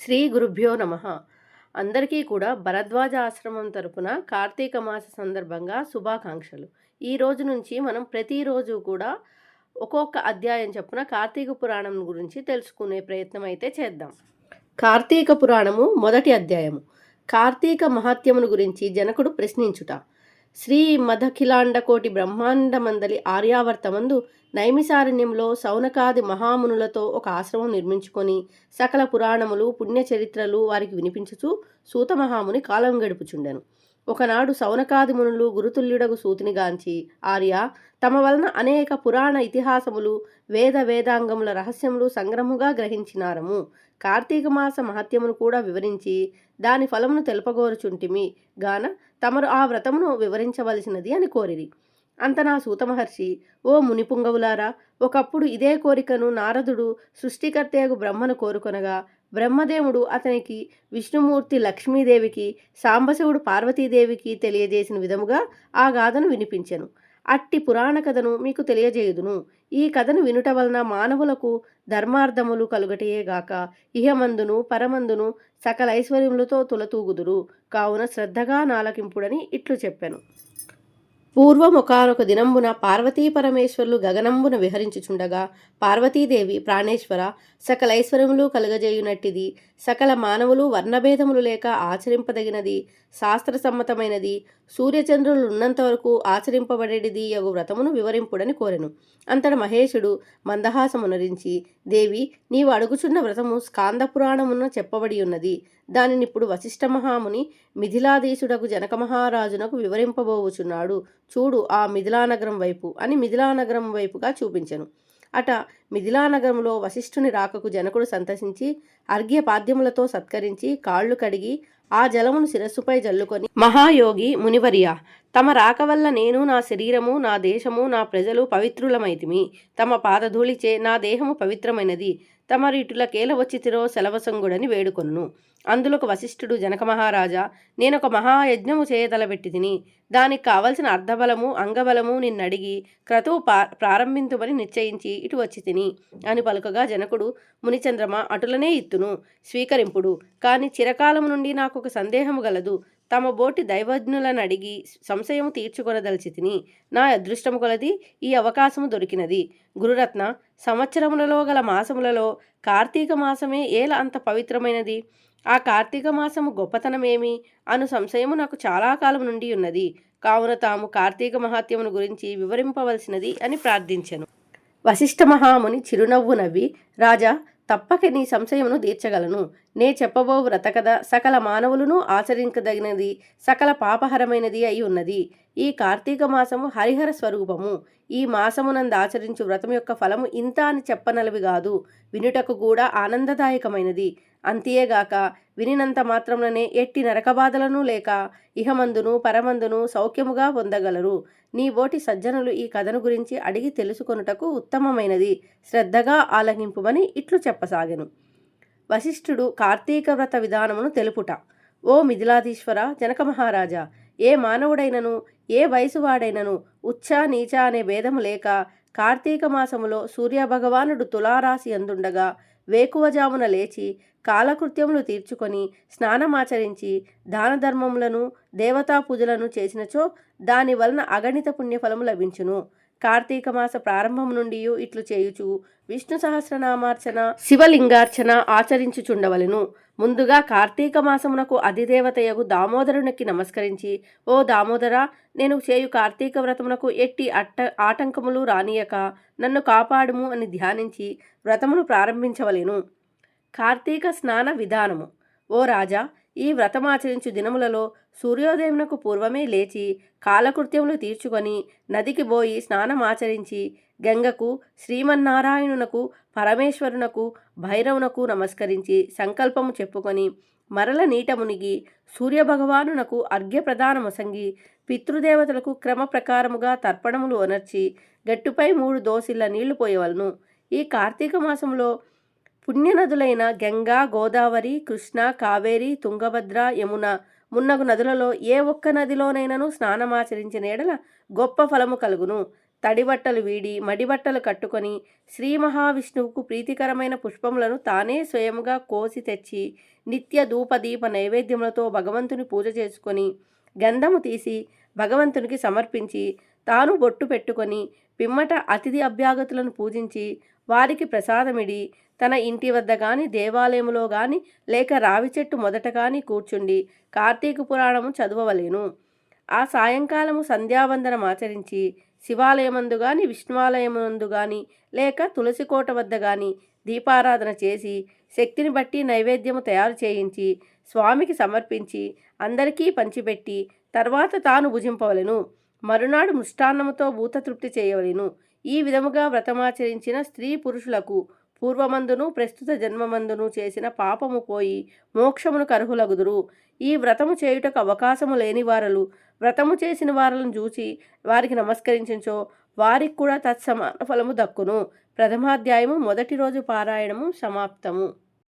శ్రీ గురుభ్యో నమ. అందరికీ కూడా భరద్వాజ ఆశ్రమం తరపున కార్తీక మాస సందర్భంగా శుభాకాంక్షలు. ఈ రోజు నుంచి మనం ప్రతిరోజు కూడా ఒక్కొక్క అధ్యాయం చొప్పున కార్తీక పురాణం గురించి తెలుసుకునే ప్రయత్నం అయితే చేద్దాం. కార్తీక పురాణము మొదటి అధ్యాయము. కార్తీక మహాత్యమును గురించి జనకుడు ప్రశ్నించుట. శ్రీ మధఖిలాండకోటి బ్రహ్మాండమందలి ఆర్యావర్తమందు నైమిసారణ్యంలో సౌనకాది మహామునులతో ఒక ఆశ్రమం నిర్మించుకొని సకల పురాణములు పుణ్యచరిత్రలు వారికి వినిపించుచు సూత మహాముని కాలం గడుపుచుండెను. ఒకనాడు సౌనకాది మునులు గురుతుల్యుడగు సూతినిగాంచి ఆర్య తమ వలన అనేక పురాణ ఇతిహాసములు వేద వేదాంగముల రహస్యములు సంగ్రహముగా గ్రహించినారము. కార్తీక మాస మహత్యమును కూడా వివరించి దాని ఫలమును తెలుపగోరుచుంటిమి గాన తమరు ఆ వ్రతమును వివరించవలసినది అని కోరిరి. అంతనా సూతమహర్షి ఓ మునిపుంగవులారా ఒకప్పుడు ఇదే కోరికను నారదుడు సృష్టికర్తయగు బ్రహ్మను కోరుకొనగా బ్రహ్మదేవుడు అతనికి విష్ణుమూర్తి లక్ష్మీదేవికి సాంబశివుడు పార్వతీదేవికి తెలియజేసిన విధముగా ఆ గాథను వినిపించెను. అట్టి పురాణ కథను మీకు తెలియజేయుదును. ఈ కథను వినుట వలన మానవులకు ధర్మార్థములు కలుగటయేగాక ఇహమందును పరమందును సకల ఐశ్వర్యములతో తులతూగుదురు. కావున శ్రద్ధగా నాలకింపుడని ఇట్లు చెప్పెను. పూర్వముఖానొక దినంబున పార్వతీ పరమేశ్వరులు గగనంబున విహరించుచుండగా పార్వతీదేవి ప్రాణేశ్వర సకల ఐశ్వర్యములు కలుగజేయునట్టిది. సకల మానవులు వర్ణభేదములు లేక ఆచరింపదగినది శాస్త్రసమ్మతమైనది సూర్యచంద్రులు ఉన్నంత వరకు ఆచరింపబడేది యగు వ్రతమును వివరింపుడని కోరెను. అంతట మహేషుడు మందహాసమునరించి దేవి నీవు అడుగుచున్న వ్రతము స్కాంద పురాణమున చెప్పబడి ఉన్నది. దానినిప్పుడు వశిష్ఠ మహాముని మిథిలాధీశుడకు జనక మహారాజునకు వివరింపబోవుచున్నాడు. చూడు ఆ మిథిలానగరం వైపు అని మిథిలానగరం వైపుగా చూపించెను. అట మిథిలానగరంలో వశిష్ఠుని రాకకు జనకుడు సంతసించి అర్ఘ్యపాద్యములతో సత్కరించి కాళ్ళు కడిగి ఆ జలమును శిరస్సుపై జల్లుకొని మహాయోగి మునివర్య తమ రాక వల్ల నేను నా శరీరము నా దేశము నా ప్రజలు పవిత్రులమైతిమి. తమ పాదధూళిచే నా దేహము పవిత్రమైనది. తమరిటుల కేల వచ్చి వచ్చితిరో సెలవసంగుడని వేడుకొను అందులోకి వశిష్ఠుడు జనక మహారాజా నేనొక మహాయజ్ఞము చేయతలబెట్టి తిని దానికి కావలసిన అర్ధబలము అంగబలము నిన్నడిగి క్రతువు పా ప్రారంభింతుమని నిశ్చయించి ఇటు వచ్చి తిని అని పలుకగా జనకుడు మునిచంద్రమ అటులనే ఇత్తును. స్వీకరింపుడు. కాని చిరకాలము నుండి నాకు ఒక సందేహము గలదు. తమ బోటి దైవజ్ఞులను అడిగి సంశయము తీర్చుకొనదలిచి తిని నా అదృష్టము కొలది ఈ అవకాశము దొరికినది. గురురత్న సంవత్సరములలో గల మాసములలో కార్తీక మాసమే ఏల అంత పవిత్రమైనది? ఆ కార్తీక మాసము గొప్పతనమేమి? అను సంశయము నాకు చాలా కాలం నుండి ఉన్నది. కావున తాము కార్తీక మహాత్యమును గురించి వివరింపవలసినది అని ప్రార్థించెను. వశిష్ఠ మహాముని చిరునవ్వు నవ్వి రాజా తప్పక నీ సంశయమును తీర్చగలను. నే చెప్పబో వ్రతకథ సకల మానవులను ఆచరించదగినది సకల పాపహరమైనది అయి ఉన్నది. ఈ కార్తీక మాసము హరిహర స్వరూపము. ఈ మాసమునందు ఆచరించు వ్రతం యొక్క ఫలము ఇంత అని చెప్పనలవి కాదు. వినుటకు కూడా ఆనందదాయకమైనది. అంతేగాక వినినంత మాత్రంలోనే ఎట్టి నరకబాధలను లేక ఇహమందును పరమందును సౌఖ్యముగా పొందగలరు. నీ బోటి సజ్జనులు ఈ కథను గురించి అడిగి తెలుసుకొనుటకు ఉత్తమమైనది. శ్రద్ధగా ఆలగింపుమని ఇట్లు చెప్పసాగెను. వశిష్ఠుడు కార్తీక వ్రత విధానమును తెలుపుట. ఓ మిథిలాధీశ్వర జనక మహారాజా ఏ మానవుడైనను ఏ వయసువాడైనను ఉచ్చ నీచ అనే భేదము లేక కార్తీక మాసములో సూర్యభగవానుడు తులారాశి అందుండగా వేకువజామున లేచి కాలకృత్యములు తీర్చుకొని స్నానమాచరించి దాన ధర్మములను దేవతా పూజలను చేసినచో దాని వలన అగణిత పుణ్యఫలము లభించును. కార్తీక మాస ప్రారంభం నుండి ఇట్లు చేయుచు. విష్ణు సహస్రనామార్చన శివలింగార్చన ఆచరించుచుండవలెను. ముందుగా కార్తీక మాసమునకు అధిదేవతయగు దామోదరునికి నమస్కరించి ఓ దామోదర నేను చేయు కార్తీక వ్రతమునకు ఎట్టి అట్ట ఆటంకములు రానియక నన్ను కాపాడుము అని ధ్యానించి వ్రతమును ప్రారంభించవలెను. కార్తీక స్నాన విధానము. ఓ రాజా ఈ వ్రతమాచరించు దినములలో సూర్యోదయమునకు పూర్వమే లేచి కాలకృత్యములు తీర్చుకొని నదికి పోయి స్నానమాచరించి గంగకు శ్రీమన్నారాయణునకు పరమేశ్వరునకు భైరవునకు నమస్కరించి సంకల్పము చెప్పుకొని మరల నీట మునిగి సూర్యభగవానునకు అర్ఘ్యప్రదానమొసంగి పితృదేవతలకు క్రమ ప్రకారముగా తర్పణములు ఒనర్చి గట్టుపై మూడు దోసిళ్ళ నీళ్ళు పోయవలను. ఈ కార్తీక మాసంలో పుణ్యనదులైన గంగా గోదావరి కృష్ణ కావేరి తుంగభద్ర యమున మున్నగు నదులలో ఏ ఒక్క నదిలోనైనను స్నానమాచరించిన ఎడల గొప్ప ఫలము కలుగును. తడిబట్టలు వీడి మడిబట్టలు కట్టుకొని శ్రీ మహావిష్ణువుకు ప్రీతికరమైన పుష్పములను తానే స్వయముగా కోసి తెచ్చి నిత్య ధూపదీప నైవేద్యములతో భగవంతుని పూజ చేసుకొని గంధము తీసి భగవంతునికి సమర్పించి తాను బొట్టు పెట్టుకొని పిమ్మట అతిథి అభ్యాగతులను పూజించి వారికి ప్రసాదమిడి తన ఇంటి వద్ద గాని దేవాలయంలో గాని లేక రావి చెట్టు మొదట గాని కూర్చుండి కార్తీక పురాణము చదవవలెను. ఆ సాయంకాలము సంధ్యావందనం ఆచరించి శివాలయమందు గాని విష్ణువాలయమందు గాని లేక తులసికోట వద్ద గాని దీపారాధన చేసి శక్తిని బట్టి నైవేద్యము తయారు చేయించి స్వామికి సమర్పించి అందరికీ పంచిపెట్టి తర్వాత తాను భుజింపవలెను. మరునాడు ముష్టాన్నముతో భూతతృప్తి చేయవలెను. ఈ విధముగా వ్రతమాచరించిన స్త్రీ పురుషులకు పూర్వమందును ప్రస్తుత జన్మమందును చేసిన పాపము పోయి మోక్షమును కర్హులగుదురు ఈ వ్రతము చేయుటకు అవకాశము లేని వారలు వ్రతము చేసిన వారలను చూచి వారికి నమస్కరించో వారికి కూడా తత్సమాన ఫలము దక్కును. ప్రథమాధ్యాయము మొదటి రోజు పారాయణము సమాప్తము.